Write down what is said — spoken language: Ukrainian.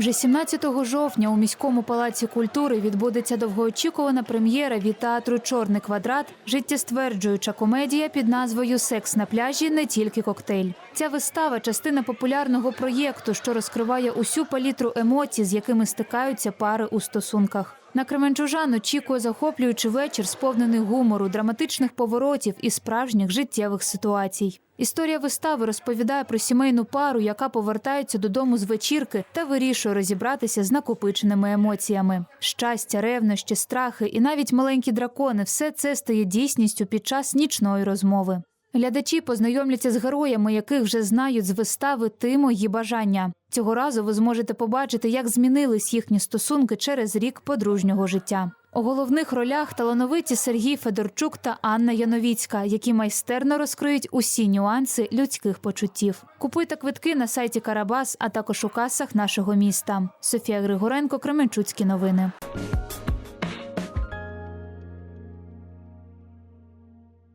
Вже 17 жовтня у міському палаці культури відбудеться довгоочікувана прем'єра від театру Чорний квадрат, життєстверджуюча комедія під назвою Секс на пляжі не тільки коктейль. Ця вистава частина популярного проєкту, що розкриває усю палітру емоцій, з якими стикаються пари у стосунках. На Кременчужан очікує захоплюючий вечір, сповнений гумору, драматичних поворотів і справжніх життєвих ситуацій. Історія вистави розповідає про сімейну пару, яка повертається додому з вечірки та вирішує розібратися з накопиченими емоціями. Щастя, ревнощі, страхи і навіть маленькі дракони все це стає дійсністю під час нічної розмови. Глядачі познайомляться з героями, яких вже знають з вистави «Ти мої бажання. Цього разу ви зможете побачити, як змінились їхні стосунки через рік подружнього життя. У головних ролях талановиті Сергій Федорчук та Анна Яновіцька, які майстерно розкриють усі нюанси людських почуттів. Купуйте квитки на сайті Карабас, а також у касах нашого міста. Софія Григоренко, Кременчуцькі новини.